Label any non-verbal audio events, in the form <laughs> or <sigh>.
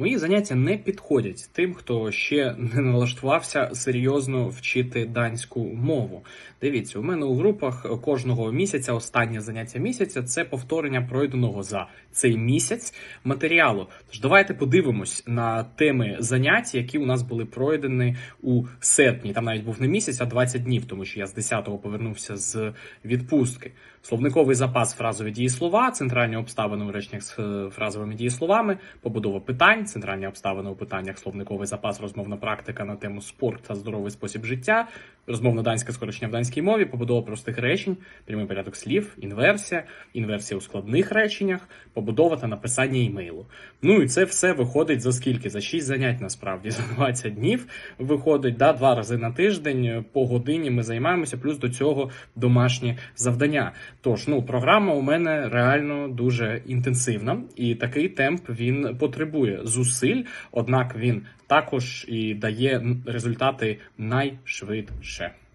Мої заняття не підходять тим, хто ще не налаштувався серйозно вчити данську мову. Дивіться, у мене у групах кожного місяця, останнє заняття місяця це повторення пройденого за цей місяць матеріалу. Тож давайте подивимось на теми занять, які у нас були пройдені у серпні. Там навіть був не місяць, а 20 днів, тому що я з 10-го повернувся з відпустки. Словниковий запас фразові дієслова, центральні обставини у реченнях з е, фразовими дієсловами, побудова питань, центральні обставини у питаннях, словниковий запас, розмовна практика на тему спорт та здоровий спосіб життя, розмовно данське скорочення в данській мові, побудова простих речень, прямий порядок слів, інверсія, інверсія у складних реченнях, побудова та написання імейлу. Ну і це все виходить за скільки? За 6 занять насправді <laughs> за 20 днів виходить, да, два рази на тиждень по годині ми займаємося, плюс до цього домашні завдання. Тож, ну, програма у мене реально дуже інтенсивна, і такий темп він потребує зусиль, однак він також і дає результати найшвидше. voce.